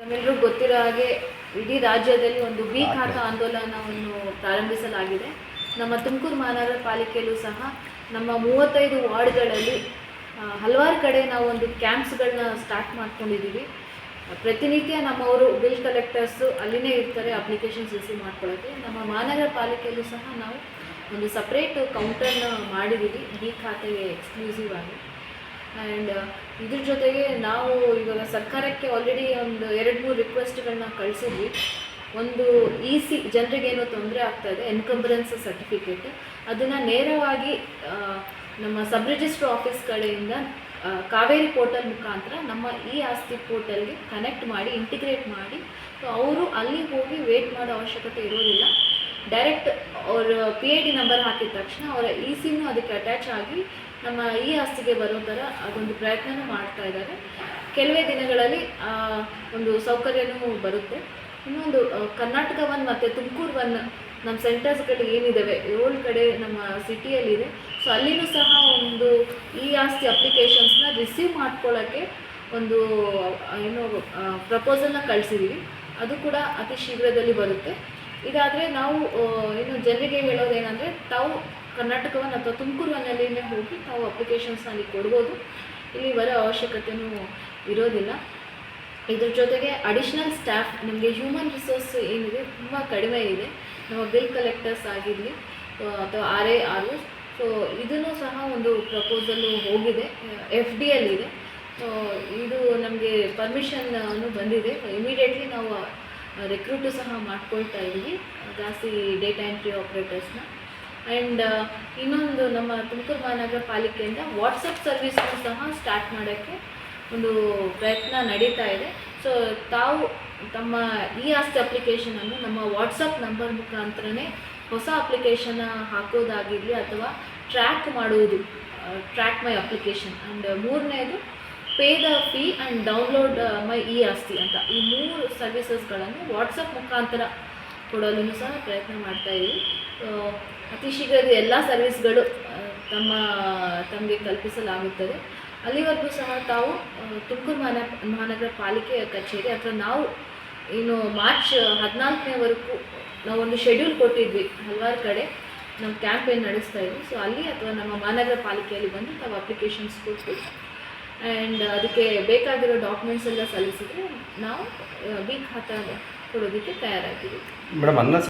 ನಮ್ಮೆಲ್ಲರೂ ಗೊತ್ತಿರೋ ಹಾಗೆ ಇಡೀ ರಾಜ್ಯದಲ್ಲಿ ಒಂದು ಬಿ ಖಾತಾ ಆಂದೋಲನವನ್ನು ಪ್ರಾರಂಭಿಸಲಾಗಿದೆ. ನಮ್ಮ ತುಮಕೂರು ಮಹಾನಗರ ಪಾಲಿಕೆಯಲ್ಲೂ ಸಹ ನಮ್ಮ ಮೂವತ್ತೈದು ವಾರ್ಡ್ಗಳಲ್ಲಿ ಹಲವಾರು ಕಡೆ ನಾವು ಒಂದು ಕ್ಯಾಂಪ್ಸ್ಗಳನ್ನ ಸ್ಟಾರ್ಟ್ ಮಾಡ್ಕೊಂಡಿದ್ದೀವಿ. ಪ್ರತಿನಿತ್ಯ ನಮ್ಮವರು ಬಿಲ್ ಕಲೆಕ್ಟರ್ಸು ಅಲ್ಲಿನೇ ಇರ್ತಾರೆ ಅಪ್ಲಿಕೇಶನ್ಸ್ ರಿಸೀವ್ ಮಾಡ್ಕೊಳ್ಳೋಕ್ಕೆ ನಮ್ಮ ಮಹಾನಗರ ಪಾಲಿಕೆಯಲ್ಲೂ ಸಹ ನಾವು ಒಂದು ಸಪ್ರೇಟ್ ಕೌಂಟರ್ನ ಮಾಡಿದ್ದೀವಿ ಬಿ ಖಾತೆಗೆ ಎಕ್ಸ್ಕ್ಲೂಸಿವ್ ಆಗಿ. ಆ್ಯಂಡ್ ಇದ್ರ ಜೊತೆಗೆ ನಾವು ಇವಾಗ ಸರ್ಕಾರಕ್ಕೆ ಆಲ್ರೆಡಿ ಒಂದು ಎರಡು ಮೂರು ರಿಕ್ವೆಸ್ಟ್ಗಳನ್ನ ಕಳಿಸಿದ್ವಿ. ಒಂದು ಇ ಸಿ ಏನೋ ತೊಂದರೆ ಆಗ್ತಾ ಇದೆ ಎನ್ಕಂಬರೆನ್ಸ್ ಸರ್ಟಿಫಿಕೇಟ್ ಅದನ್ನು ನೇರವಾಗಿ ನಮ್ಮ ಸಬ್ ರಿಜಿಸ್ಟರ್ ಆಫೀಸ್ ಕಡೆಯಿಂದ ಕಾವೇರಿ ಪೋರ್ಟಲ್ ಮುಖಾಂತರ ನಮ್ಮ ಇ ಆಸ್ತಿ ಪೋರ್ಟಲ್ಗೆ ಕನೆಕ್ಟ್ ಮಾಡಿ ಇಂಟಿಗ್ರೇಟ್ ಮಾಡಿ. ಸೊ ಅವರು ಅಲ್ಲಿ ಹೋಗಿ ವೇಟ್ ಮಾಡೋ ಅವಶ್ಯಕತೆ ಇರೋದಿಲ್ಲ. ಡೈರೆಕ್ಟ್ ಅವರ ಪಿ ಐ ಡಿ ನಂಬರ್ ಹಾಕಿದ ತಕ್ಷಣ ಅವರ ಇ ಸಿನೂ ಅದಕ್ಕೆ ಅಟ್ಯಾಚ್ ಆಗಿ ನಮ್ಮ ಈ ಆಸ್ತಿಗೆ ಬರೋ ಥರ ಅದೊಂದು ಪ್ರಯತ್ನನೂ ಮಾಡ್ತಾ ಇದ್ದಾರೆ. ಕೆಲವೇ ದಿನಗಳಲ್ಲಿ ಒಂದು ಸೌಕರ್ಯನೂ ಬರುತ್ತೆ. ಇನ್ನೊಂದು ಕರ್ನಾಟಕ ಒನ್ ಮತ್ತು ತುಮಕೂರು ಒನ್ ನಮ್ಮ ಸೆಂಟರ್ಸ್ಗಳು ಏನಿದ್ದಾವೆ ಏಳು ಕಡೆ ನಮ್ಮ ಸಿಟಿಯಲ್ಲಿದೆ ಸೊ ಅಲ್ಲಿನೂ ಸಹ ಒಂದು ಈ ಆಸ್ತಿ ಅಪ್ಲಿಕೇಶನ್ಸ್ನ ರಿಸೀವ್ ಮಾಡ್ಕೊಳ್ಳೋಕ್ಕೆ ಒಂದು ಏನು ಪ್ರಪೋಸಲ್ನ ಕಳಿಸಿದ್ದೀವಿ ಅದು ಕೂಡ ಅತಿ ಶೀಘ್ರದಲ್ಲಿ ಬರುತ್ತೆ. ಇದಾದರೆ ನಾವು ಇನ್ನು ಜನರಿಗೆ ಹೇಳೋದೇನಂದರೆ ತಾವು ಕರ್ನಾಟಕವನ್ನು ಅಥವಾ ತುಮಕೂರಿನಲ್ಲಿನೇ ಹೋಗಿ ತಾವು ಅಪ್ಲಿಕೇಶನ್ಸ್ ಅಲ್ಲಿ ಕೊಡ್ಬೋದು. ಇಲ್ಲಿ ಬರೋ ಅವಶ್ಯಕತೆಯೂ ಇರೋದಿಲ್ಲ. ಇದ್ರ ಜೊತೆಗೆ ಅಡಿಷ್ನಲ್ ಸ್ಟಾಫ್ ನಮಗೆ ಹ್ಯೂಮನ್ ರಿಸೋರ್ಸ್ ಏನಿದೆ ತುಂಬ ಕಡಿಮೆ ಇದೆ. ನಮ್ಮ ಬಿಲ್ ಕಲೆಕ್ಟರ್ಸ್ ಆಗಿರಲಿ ಅಥವಾ ಆರ್ ಎ ಆರ್ ಸೊ ಇದನ್ನು ಸಹ ಒಂದು ಪ್ರಪೋಸಲ್ಲು ಹೋಗಿದೆ ಎಫ್ ಡಿ ಇದೆ. ಸೊ ಇದು ನಮಗೆ ಪರ್ಮಿಷನ್ ಬಂದಿದೆ. ಇಮಿಡಿಯೇಟ್ಲಿ ನಾವು ರೆಕ್ರೂಟು ಸಹ ಮಾಡ್ಕೊಳ್ತಾ ಇದ್ದೀವಿ. ಜಾಸ್ತಿ ಡೇಟಾ ಎಂಟ್ರಿ ಆಪ್ರೇಟರ್ಸ್ನ ಆ್ಯಂಡ್ ಇನ್ನೊಂದು ನಮ್ಮ ತುಮಕೂರು ಮಹಾನಗರ ಪಾಲಿಕೆಯಿಂದ ವಾಟ್ಸಪ್ ಸರ್ವಿಸ್ನು ಸಹ ಸ್ಟಾರ್ಟ್ ಮಾಡೋಕ್ಕೆ ಒಂದು ಪ್ರಯತ್ನ ನಡೀತಾ ಇದೆ. ಸೊ ತಾವು ತಮ್ಮ ಈ ಆಸ್ತಿ ಅಪ್ಲಿಕೇಶನನ್ನು ನಮ್ಮ ವಾಟ್ಸಪ್ ನಂಬರ್ ಮುಖಾಂತರನೇ ಹೊಸ ಅಪ್ಲಿಕೇಶನ್ ಹಾಕೋದಾಗಿರಲಿ ಅಥವಾ ಟ್ರ್ಯಾಕ್ ಮಾಡುವುದು ಟ್ರ್ಯಾಕ್ ಮೈ ಅಪ್ಲಿಕೇಶನ್ ಆ್ಯಂಡ್ ಮೂರನೇದು pay the fee and download my e Aasthi ಅಂತ. ಈ ಮೂರು ಸರ್ವಿಸಸ್ಗಳನ್ನು ವಾಟ್ಸಪ್ ಮುಖಾಂತರ ಕೊಡಲು ಸಹ ಪ್ರಯತ್ನ ಮಾಡ್ತಾ ಇದ್ದೀವಿ. ಅತಿ ಶೀಘ್ರದ ಎಲ್ಲ ಸರ್ವಿಸ್ಗಳು ತಮ್ಮ, ತಮಗೆ ಕಲ್ಪಿಸಲಾಗುತ್ತದೆ. ಅಲ್ಲಿವರೆಗೂ ಸಹ ತಾವು ತುಮಕೂರು ಮಹಾನ, ಮಹಾನಗರ ಪಾಲಿಕೆಯ ಕಚೇರಿ ಅಥವಾ ನಾವು ಏನು ಮಾರ್ಚ್ ಹದಿನಾಲ್ಕನೇವರೆಗೂ ನಾವೊಂದು ಶೆಡ್ಯೂಲ್ ಕೊಟ್ಟಿದ್ವಿ ಹಲವಾರು ಕಡೆ. ನಾವು ಕ್ಯಾಂಪೇನ್ ನಡೆಸ್ತಾ ಇದ್ವಿ. ಸೊ ಅಲ್ಲಿ ಅಥವಾ ನಮ್ಮ ಮಹಾನಗರ ಪಾಲಿಕೆಯಲ್ಲಿ ಬಂದು ತಾವು ಅಪ್ಲಿಕೇಶನ್ಸ್ ಕೊಟ್ಟು ಆ್ಯಂಡ್ ಅದಕ್ಕೆ ಬೇಕಾಗಿರೋ ಡಾಕ್ಯುಮೆಂಟ್ಸ್ ಎಲ್ಲ ಸಲ್ಲಿಸಿದ್ರೆ ನಾವು ಬಿ ಖಾತಾ ಕೊಡೋದಕ್ಕೆ ತಯಾರಾಗಿದ್ದೀವಿ. ಮೇಡಮ್ ಅನ್ನ